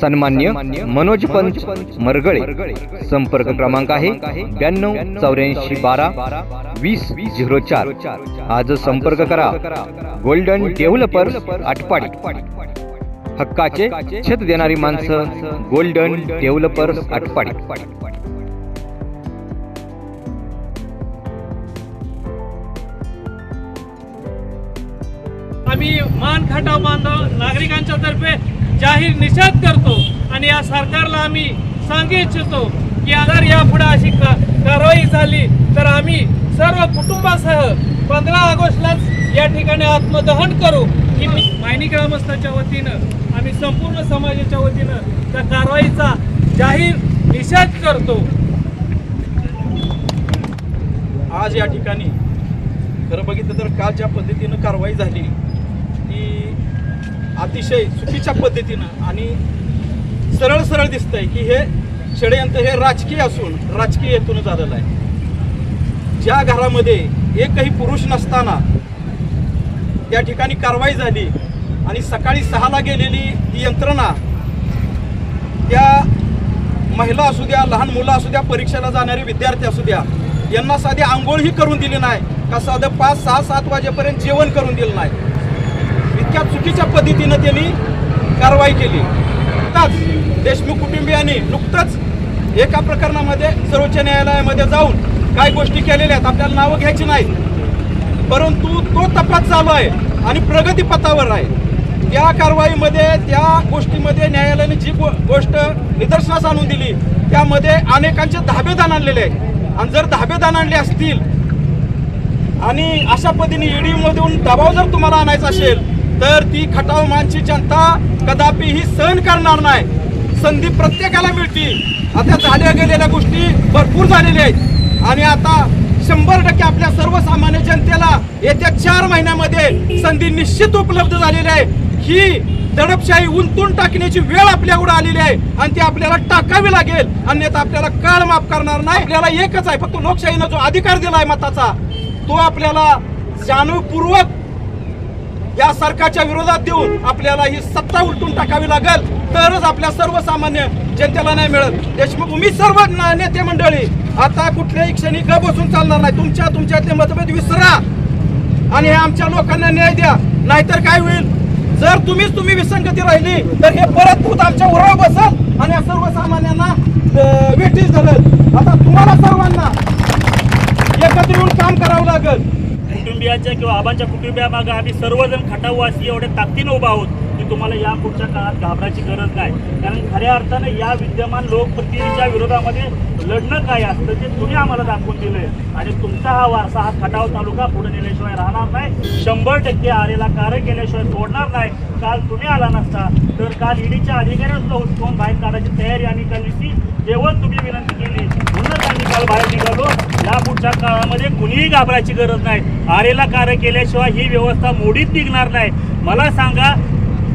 सन्मान्य मनोज पंच मरगळे. संपर्क क्रमांक आहे ब्याण्णव चौऱ्याऐंशी बारा वीस झिरो चार. आज संपर्क करा. Golden developer Atpadi. हक्काचे छत देणारी माणसं गोल्डन डेव्हलपर आटपाडी. आम्ही मान खटाव बांधव नागरिकांच्या तर्फे जाहीर निषेध करतो आणि या सरकारला आम्ही सांगू इच्छितो की जर यापुढे अशी का- कारवाई झाली तर आम्ही सर्व कुटुंबासह पंधरा ऑगस्टलाच या ठिकाणी आत्मदहन करू. ही मायनी ग्रामस्थाच्या वतीनं आम्ही संपूर्ण समाजाच्या वतीनं त्या कारवाईचा जाहीर निषेध करतो. आज या ठिकाणी खरं बघितलं तर काल ज्या पद्धतीनं कारवाई झाली. अतिशय चुकीच्या पद्धतीनं आणि सरळ सरळ दिसतंय की हे षडयंत्र हे राजकीय असून राजकीय हेतून झालेलं आहे. ज्या घरामध्ये एकही पुरुष नसताना त्या ठिकाणी कारवाई झाली आणि सकाळी सहाला गेलेली ही यंत्रणा त्या महिला असू द्या लहान मुलं असू द्या परीक्षेला जाणारे विद्यार्थी असू द्या यांना साधी आंघोळही करून दिली नाही का साधं पाच सहा सात वाजेपर्यंत जेवण करून दिलं नाही. इतक्या चुकीच्या पद्धतीनं त्यांनी कारवाई केली. नुकताच देशमुख कुटुंबियांनी नुकतंच एका प्रकरणामध्ये सर्वोच्च न्यायालयामध्ये जाऊन काय गोष्टी केलेल्या आहेत. आपल्याला नावं घ्यायची नाहीत. परंतु तो तपास चालू आहे आणि प्रगतीपथावर आहे. त्या कारवाईमध्ये त्या गोष्टीमध्ये न्यायालयाने जी गो गोष्ट निदर्शनास आणून दिली त्यामध्ये अनेकांचे धाबेदान आणलेले आहेत. आणि जर धाबेदान आणले असतील आणि अशा पद्धतीने ईडीमधून दबाव जर तुम्हाला आणायचा असेल तर ती खटाव मानची जनता कदापि ही सहन करणार नाही. संधी प्रत्येकाला मिळतील आता झाल्या गेलेल्या गोष्टी भरपूर झालेल्या आहेत. आणि आता शंभर टक्के आपल्या सर्वसामान्य जनतेला येत्या चार महिन्यामध्ये संधी निश्चित उपलब्ध झालेली आहे. ही दडपशाही उंतून टाकण्याची वेळ आपल्याकडे आलेली आहे. आणि ती आपल्याला टाकावी लागेल. अन्यथा आपल्याला काळ माफ करणार नाही. आपल्याला एकच आहे. फक्त लोकशाहीनं जो अधिकार दिला आहे मताचा तो आपल्याला जाणीवपूर्वक या सरकारच्या विरोधात देऊन आपल्याला ही सत्ता उलटून टाकावी लागेल. तरच आपल्या सर्वसामान्य जनतेला नाही मिळत देशमुख मी सर्व नेते मंडळी आता कुठल्याही क्षणी ग बसून चालणार नाही. तुमच्या तुमच्यातले मतभेद विसरा. आणि हे आमच्या लोकांना न्याय द्या. नाहीतर काय होईल? जर तुम्हीच तुम्ही विसंगती राहिली तर हे परत भूत आमच्या उराव बसल आणि या सर्वसामान्यांना वेटीच झालं आता तुम्हाला सर्वांना एकत्र येऊन काम करावं लागेल. कुटुंबियांच्या किंवा आबांच्या कुटुंबियामागं आम्ही सर्वजण खटाववासी एवढ्या ताकदीनं उभा आहोत की तुम्हाला या पुढच्या काळात घाबरायची गरज नाही. कारण खऱ्या अर्थानं या विद्यमान लोकप्रतिनिधीच्या विरोधामध्ये लढणं काय असतं ते तुम्ही आम्हाला दाखवून दिलंय. आणि तुमचा हा वारसा हा खटाव तालुका पुढे नेल्याशिवाय राहणार नाही. शंभर टक्के आलेला कार्य केल्याशिवाय सोडणार नाही. काल तुम्ही आला नसता तर काल ईडीच्या अधिकाऱ्याला सुद्धा बाहेर काढायची तयारी आम्ही केली होती. जेव्हा तुम्ही विनंती केली. म्हणूनच काल बाहेर निघालो. या पुढच्या काळामध्ये कुणीही घाबरायची गरज नाही. आरेला कार्य केल्याशिवाय ही व्यवस्था मोडीत निघणार नाही. मला सांगा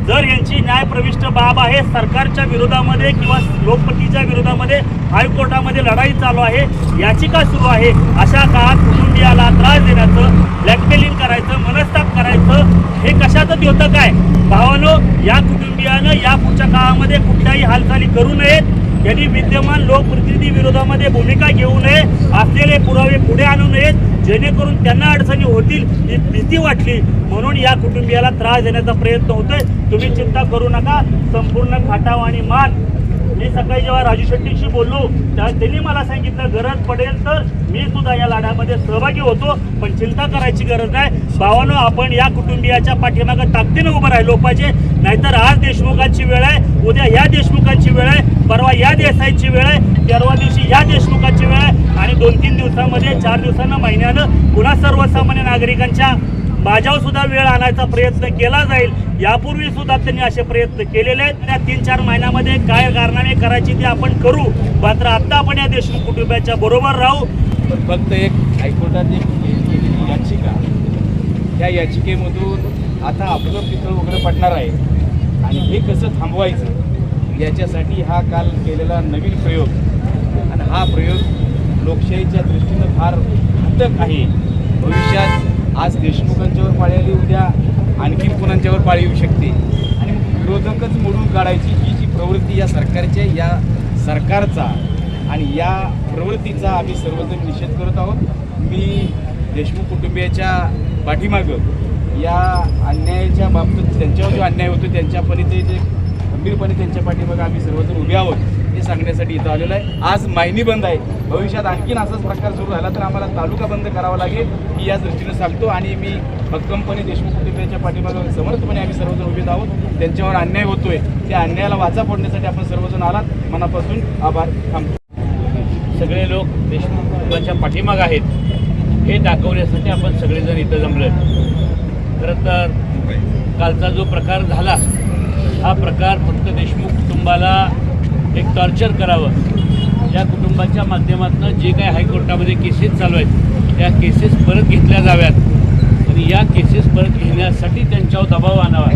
जर यांची न्यायप्रविष्ट बाब आहे सरकारच्या विरोधामध्ये किंवा लोकपतीच्या विरोधामध्ये हायकोर्टामध्ये लढाई चालू आहे याचिका सुरू आहे? अशा काळात कुटुंबियाला त्रास देण्याचं ब्लॅकमेलिंग करायचं मनस्ताप करायचं हे कशाचं होतं काय भावानो या कुटुंबियानं या पुढच्या काळामध्ये कुठल्याही हालचाली करू नयेत. यांनी विद्यमान लोकप्रतिनिधी विरोधामध्ये भूमिका घेऊ नये असलेले पुरावे पुढे आणू नयेत जेणेकरून त्यांना अडचणी होतील ही भीती वाटली. म्हणून या कुटुंबियाला त्रास देण्याचा प्रयत्न होतोय. तुम्ही चिंता करू नका. संपूर्ण खाटाव आणि मान. मी सकाळी जेव्हा राजू शेट्टीशी बोललो तेव्हा त्यांनी मला सांगितलं गरज पडेल तर मी सुद्धा या लढ्यामध्ये सहभागी होतो पण चिंता करायची गरज नाही. भावानं आपण या कुटुंबियाच्या पाठीमागं ताकदीनं उभं राहिलो पाहिजे. नाहीतर आज देशमुखांची वेळ आहे उद्या या देशमुखांची वेळ आहे परवा या देसाईची वेळ आहे परवा दिवशी या देशमुखांची वेळ आहे. आणि दोन तीन दिवसामध्ये चार दिवसानं महिन्यानं पुन्हा सर्वसामान्य नागरिकांच्या माझ्यावर सुद्धा वेळ आणायचा प्रयत्न केला जाईल. यापूर्वी सुद्धा त्यांनी असे प्रयत्न केलेले आहेत. त्या तीन चार महिन्यामध्ये काय कारणाने करायची ते आपण करू. मात्र आत्ता आपण या देशमुख कुटुंबाच्या बरोबर राहू. फक्त एक हायकोर्टात याचिका. त्या याचिकेमधून आता आपलं पितळ वगैरे पडणार आहे. आणि हे कसं थांबवायचं? याच्यासाठी हा काल केलेला नवीन प्रयोग. आणि हा प्रयोग लोकशाहीच्या दृष्टीनं फार घातक आहे. भविष्यात आज देशमुखांच्यावर पाळी आली उद्या आणखीन कुणांच्यावर पाळी येऊ शकते? आणि विरोधकच मोडून काढायची ही जी प्रवृत्ती या सरकारच्या या सरकारचा आणि या प्रवृत्तीचा आम्ही सर्वजण निषेध करत आहोत. मी देशमुख कुटुंबियाच्या पाठीमागं या अन्यायाच्या बाबतीत त्यांच्यावर जो अन्याय होतो त्यांच्यापणे ते जे गंभीरपणे त्यांच्या पाठीमागं आम्ही सर्वजण उभे आहोत हे सांगण्यासाठी इथं आलेलो आहे. आज मायनी बंद आहे. भविष्यात आणखीन असाच प्रकार सुरू झाला तर आम्हाला तालुका बंद करावा लागेल ही या दृष्टीनं सांगतो. आणि मी भक्कमपणे देशमुख कुटुंबियाच्या पाठीमागं समर्थपणे आम्ही सर्वजण उभे आहोत. त्यांच्यावर अन्याय होतोय. त्या अन्यायाला वाचा फोडण्यासाठी आपण सर्वजण आलात. मनापासून आभार. थांबतो सगळे लोक देशमुख कुटुंबाच्या पाठीमाग आहेत हे दाखवण्यासाठी आपण सगळेजण इथं जमलं खरं तर कालचा जो प्रकार झाला हा प्रकार फक्त देशमुख कुटुंबाला एक टॉर्चर करावं. या कुटुंबाच्या माध्यमातून जे काही हायकोर्टामध्ये केसेस चालू आहेत त्या केसेस परत घेतल्या जाव्यात. आणि या केसेस परत घेण्यासाठी त्यांच्यावर दबाव आणावा.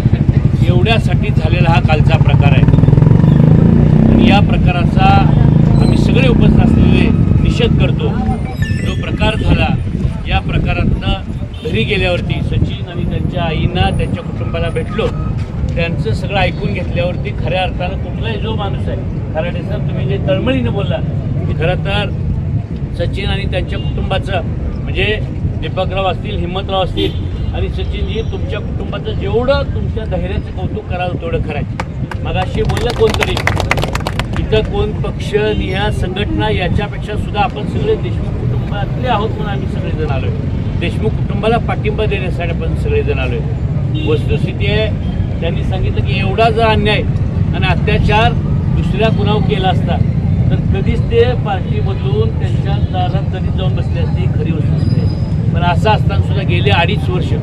एवढ्यासाठी झालेला हा कालचा प्रकार आहे. आणि या प्रकाराचा वगैरे उपस्थित असलेले निषेध करतो. जो प्रकार झाला या प्रकारातनं घरी गेल्यावरती सचिन आणि त्यांच्या आईना त्यांच्या कुटुंबाला भेटलो. त्यांचं सगळं ऐकून घेतल्यावरती खऱ्या अर्थानं कुठलाही जो माणूस आहे खराडे साहेब तुम्ही जे तळमळीनं बोलला की खरं तर सचिन आणि त्यांच्या कुटुंबाचं म्हणजे दीपकराव असतील हिम्मतराव असतील आणि सचिनजी तुमच्या कुटुंबाचं जेवढं तुमच्या धैर्याचं कौतुक करावं तेवढं खरं आहे मगाशी बोललं कोणतरी? विरुद्ध कोण पक्ष निहा संघटना याच्यापेक्षा सुद्धा आपण सगळे देशमुख कुटुंबातले आहोत म्हणून आम्ही सगळेजण आलोय. देशमुख कुटुंबाला पाठिंबा देण्यासाठी आपण सगळेजण आलोय. वस्तुस्थिती आहे त्यांनी सांगितलं की एवढा जर अन्याय आणि अत्याचार दुसऱ्या कुणावर केला असता तर कधीच ते पार्टी बदलून त्यांच्या दारात कधीच जाऊन बसले असते खरी वस्तू असते पण असं असताना सुद्धा गेले अडीच वर्ष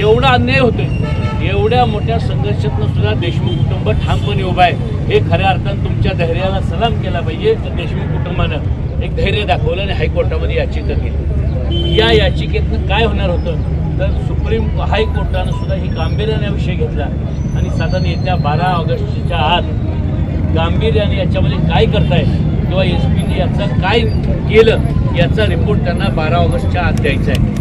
एवढा अन्याय होतोय. एवढ्या मोठ्या संघर्षातनं सुद्धा देशमुख कुटुंब ठामपणे उभा आहे. हे खऱ्या अर्थानं तुमच्या धैर्याला सलाम केला पाहिजे. तर देशमुख कुटुंबानं एक धैर्य दाखवलं आणि हायकोर्टामध्ये याचिका केली. या याचिकेतनं काय होणार होतं? तर सुप्रीम हायकोर्टानं सुद्धा ही गांभीर्याने विषय घेतला. आणि साधारण येत्या बारा ऑगस्टच्या आत गांभीर्याने याच्यामध्ये काय करताय किंवा एस पीने याचं काय केलं याचा रिपोर्ट त्यांना बारा ऑगस्टच्या आत द्यायचा आहे.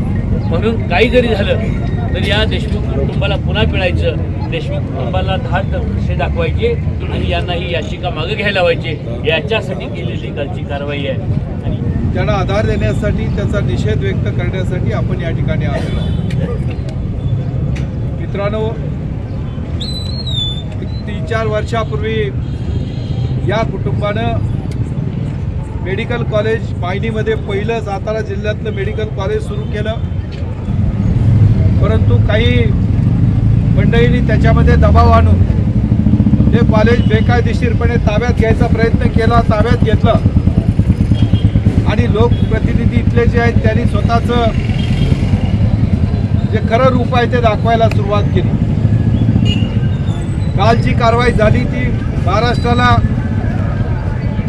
म्हणून काही जरी झालं तर या देशमुख कुटुंबाला पुन्हा पिळायचं. देशमुख कुटुंबाला धाट कसे दाखवायचे आणि यांना ही याचिका मागे घ्यायला व्हायचे याच्यासाठी केलेली कालची कारवाई आहे. आणि त्यांना आधार देण्यासाठी त्याचा निषेध व्यक्त करण्यासाठी आपण या ठिकाणी आलेलो आहोत. मित्रांनो तीन चार वर्षापूर्वी या कुटुंबानं मेडिकल कॉलेज मायनीमध्ये पहिलं सातारा जिल्ह्यातलं मेडिकल कॉलेज सुरू केलं. परंतु काही मंडळींनी त्याच्यामध्ये दबाव आणून ते कॉलेज बेकायदेशीरपणे ताब्यात घ्यायचा प्रयत्न केला ताब्यात घेतलं. आणि लोकप्रतिनिधी इथले जे आहेत त्यांनी स्वतःचं जे खरं रूप आहे ते दाखवायला सुरुवात केली. काल जी कारवाई झाली ती महाराष्ट्राला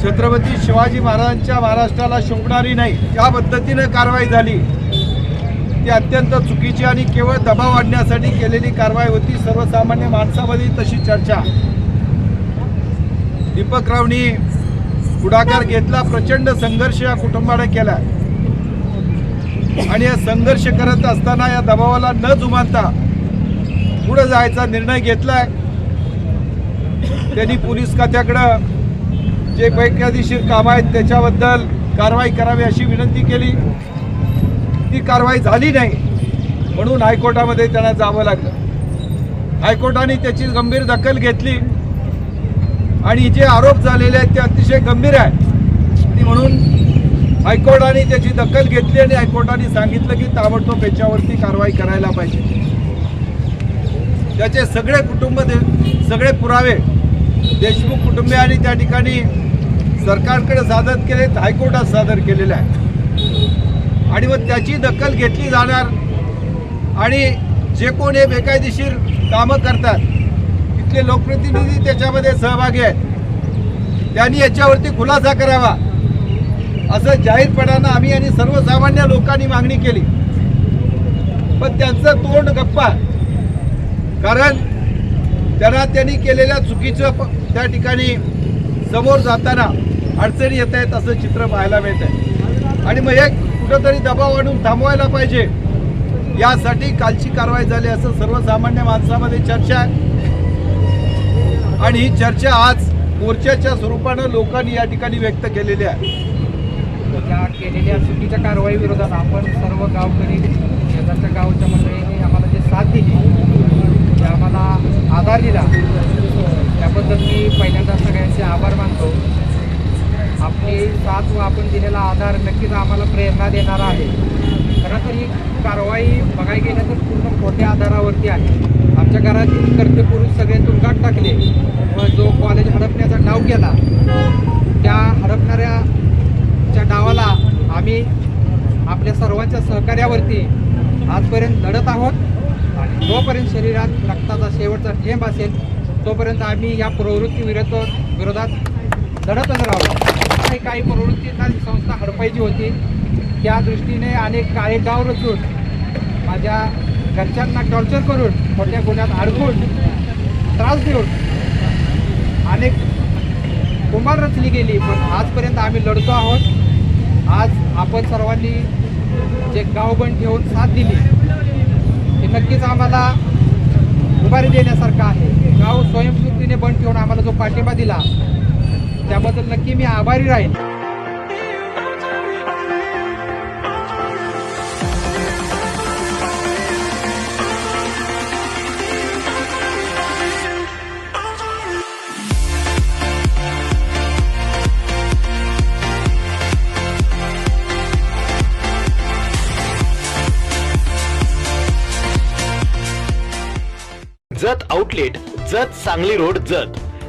छत्रपती शिवाजी महाराजांच्या महाराष्ट्राला शोभणारी नाही. ज्या पद्धतीनं कारवाई झाली. ती अत्यंत चुकीची आणि केवळ दबाव आणण्यासाठी केलेली कारवाई होती. सर्वसामान्य माणसामध्ये तशी चर्चा. दीपकरावनी पुढाकार घेतला. प्रचंड संघर्ष या कुटुंबाने केला. आणि या संघर्ष करत असताना या दबावाला न जुमानता पुढे जायचा निर्णय घेतलाय. त्यांनी पोलीस खात्याकडं जे बेकायदेशीर काम आहेत त्याच्याबद्दल कारवाई करावी अशी विनंती केली. ती कारवाई झाली नाही म्हणून हायकोर्टामध्ये त्यांना जावं लागलं. हायकोर्टाने त्याची गंभीर दखल घेतली. आणि जे आरोप झालेले आहेत ते अतिशय गंभीर आहे ती म्हणून हायकोर्टाने त्याची दखल घेतली आणि हायकोर्टाने सांगितलं की ताबडतोब याच्यावरती कारवाई करायला पाहिजे. त्याचे सगळे कुटुंब सगळे पुरावे देशमुख कुटुंबियांनी त्या ठिकाणी सरकारकडे सादर केलेत हायकोर्टात सादर केलेले आहे आणि मग त्याची दखल घेतली जाणार. आणि जे कोण हे बेकायदेशीर कामं करतात तिथले लोकप्रतिनिधी त्याच्यामध्ये सहभागी आहेत. त्यांनी याच्यावरती खुलासा करावा. असं जाहीरपणानं आम्ही आणि सर्वसामान्य लोकांनी मागणी केली. पण त्यांचं तोंड गप्पा. कारण त्यांना त्यांनी केलेल्या चुकीचं प- त्या ठिकाणी समोर जाताना अडचणी येत आहेत असं चित्र पाहायला मिळत आहे आणि मग एक कुठंतरी दबाव आणून थांबवायला पाहिजे. यासाठी कालची कारवाई झाली असं सर्वसामान्य माणसामध्ये चर्चा आहे. आणि ही चर्चा आज मोर्चाच्या स्वरूपानं लोकांनी या ठिकाणी व्यक्त केलेली आहे. त्या केलेल्या चुकीच्या कारवाई विरोधात आपण सर्व गावकरी शेजारच्या गावच्या मंडळींनी आम्हाला जे साथ दिली ते आम्हाला आधार दिला. त्याबद्दल मी पहिल्यांदा सगळ्यांचे आभार मानतो. आपली साथ व आपण दिलेला आधार नक्कीच आम्हाला प्रेरणा देणारा आहे. खरं तर ही कारवाई बघायला गेलं तर पूर्ण खोट्या आधारावरती आहे. आमच्या घरातील कर्तपुरुष सगळे तुंगात टाकले. व जो कॉलेज हडपण्याचा डाव केला त्या हडपणाऱ्या च्या डावाला आम्ही आपल्या सर्वांच्या सहकार्यावरती आजपर्यंत लढत आहोत. आणि जोपर्यंत शरीरात रक्ताचा शेवटचा थेंब असेल तोपर्यंत आम्ही या प्रवृत्ती विरोधात विरोधात लढतच राहू. काही काही प्रवृत्तींना संस्था हडपायची होती. त्या दृष्टीने अनेक काळे रचून माझ्या घरच्यांना टॉर्चर करून मोठ्या गुन्ह्यात अडकून त्रास देऊन अनेक कुंभार रचली गेली. पण आजपर्यंत आम्ही लढतो आहोत. आज आपण सर्वांनी जे गाव बंद ठेवून साथ दिली हे नक्कीच आम्हाला उभारी देण्यासारखं आहे. गाव स्वयंस्फूर्तीने बंद ठेवून आम्हाला जो पाठिंबा दिला त्याबद्दल नक्की मी आभारी राहील जत आउटलेट जत सांगली रोड जत.